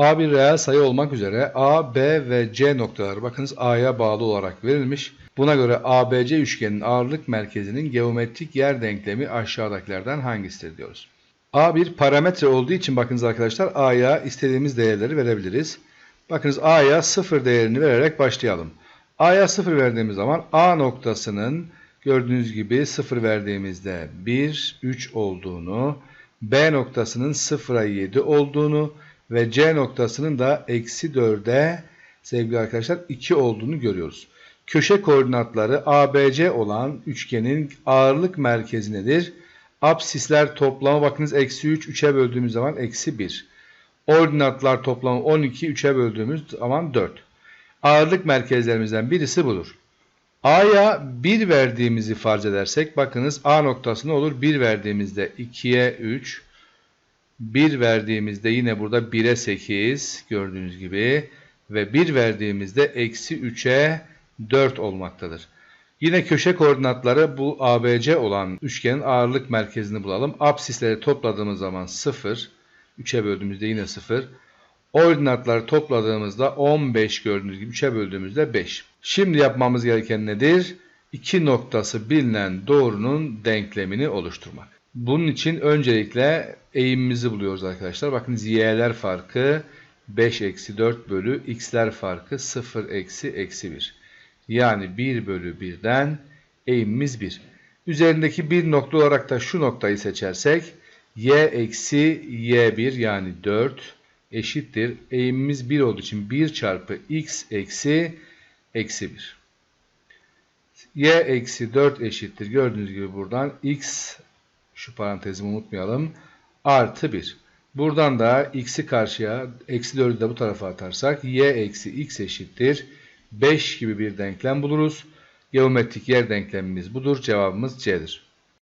A bir reel sayı olmak üzere A, B ve C noktaları bakınız A'ya bağlı olarak verilmiş. Buna göre ABC üçgenin ağırlık merkezinin geometrik yer denklemi aşağıdakilerden hangisidir diyoruz. A bir parametre olduğu için bakınız arkadaşlar A'ya istediğimiz değerleri verebiliriz. Bakınız A'ya 0 değerini vererek başlayalım. A'ya 0 verdiğimiz zaman A noktasının gördüğünüz gibi 0 verdiğimizde 1, 3 olduğunu, B noktasının 0'a 7 olduğunu ve C noktasının da eksi 4'e sevgili arkadaşlar 2 olduğunu görüyoruz. Köşe koordinatları ABC olan üçgenin ağırlık merkezi nedir? Absisler toplamı bakınız eksi 3, 3'e böldüğümüz zaman eksi 1. Ordinatlar toplamı 12, 3'e böldüğümüz zaman 4. Ağırlık merkezlerimizden birisi budur. A'ya 1 verdiğimizi farz edersek bakınız A noktası ne olur? 1 verdiğimizde 2'ye 3, 1 verdiğimizde yine burada 1'e 8 gördüğünüz gibi ve 1 verdiğimizde eksi 3'e 4 olmaktadır. Yine köşe koordinatları bu ABC olan üçgenin ağırlık merkezini bulalım. Absisleri topladığımız zaman 0, 3'e böldüğümüzde yine 0. Ordinatları topladığımızda 15 gördüğünüz gibi 3'e böldüğümüzde 5. Şimdi yapmamız gereken nedir? İki noktası bilinen doğrunun denklemini oluşturmak. Bunun için öncelikle eğimimizi buluyoruz arkadaşlar. Bakın y'ler farkı 5 eksi 4 bölü x'ler farkı 0 eksi eksi 1. Yani 1 bölü 1'den eğimimiz 1. Üzerindeki bir nokta olarak da şu noktayı seçersek y eksi y1 yani 4 eşittir. Eğimimiz 1 olduğu için 1 çarpı x eksi eksi 1. y eksi 4 eşittir. Gördüğünüz gibi buradan x şu parantezimi unutmayalım. Artı 1. Buradan da x'i karşıya eksi 4'ü de bu tarafa atarsak y eksi x eşittir. 5 gibi bir denklem buluruz. Geometrik yer denklemimiz budur. Cevabımız C'dir.